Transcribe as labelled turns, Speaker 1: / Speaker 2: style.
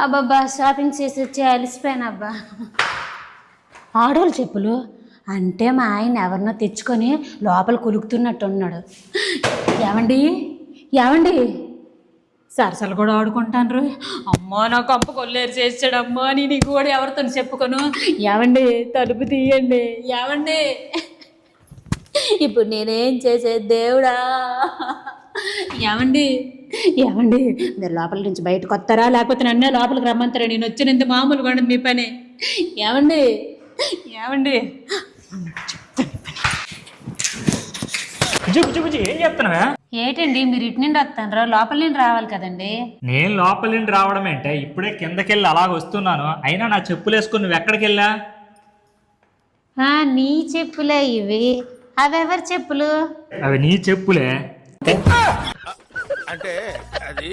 Speaker 1: అబ్బబ్బా షాపింగ్ చేసి వచ్చి అలిసిపోయాను అబ్బా. ఆడోళ్ళు చెప్పులు? అంటే మా ఆయన ఎవరినో తెచ్చుకొని లోపల కొలుకుతున్నట్టు ఉన్నాడు. ఏమండి? ఏమండి? సరసలు కూడా ఆడుకుంటాను అమ్మో నా కంప కొల్లేరు చేసాడు అమ్మో నీకు కూడా ఎవరితో చెప్పుకోను. ఏమండి? తలుపు తీయండి. ఏమండి? ఇప్పుడు నేనేం చేసేది దేవుడా? ఏమండి? ఏమండి మీరు లోపల నుంచి బయటకు వస్తారా? లేకపోతే నన్నే లోపలికి రమ్మంటారా? నేను వచ్చినంత మామూలుగా ఉండదు మీ పని. ఏమండి? ఏమండి?
Speaker 2: బుజ్జి బుజ్జి బుజ్జి ఏం చెప్తున్నావా
Speaker 1: ఏటండి మీరు ఇటు నుండి వస్తారా లోపల నుండి రావాలి కదండి.
Speaker 2: నేను లోపల నుండి రావడం ఏంటే? ఇప్పుడే కిందకెళ్ళి అలాగ వస్తున్నాను. అయినా నా చెప్పులు వేసుకుని నువ్వు ఎక్కడికి వెళ్ళా?
Speaker 1: ఆ, నీ చెప్పులే ఇవి. అవెవరి చెప్పులు?
Speaker 2: అవి నీ చెప్పులే.
Speaker 3: అంటే అది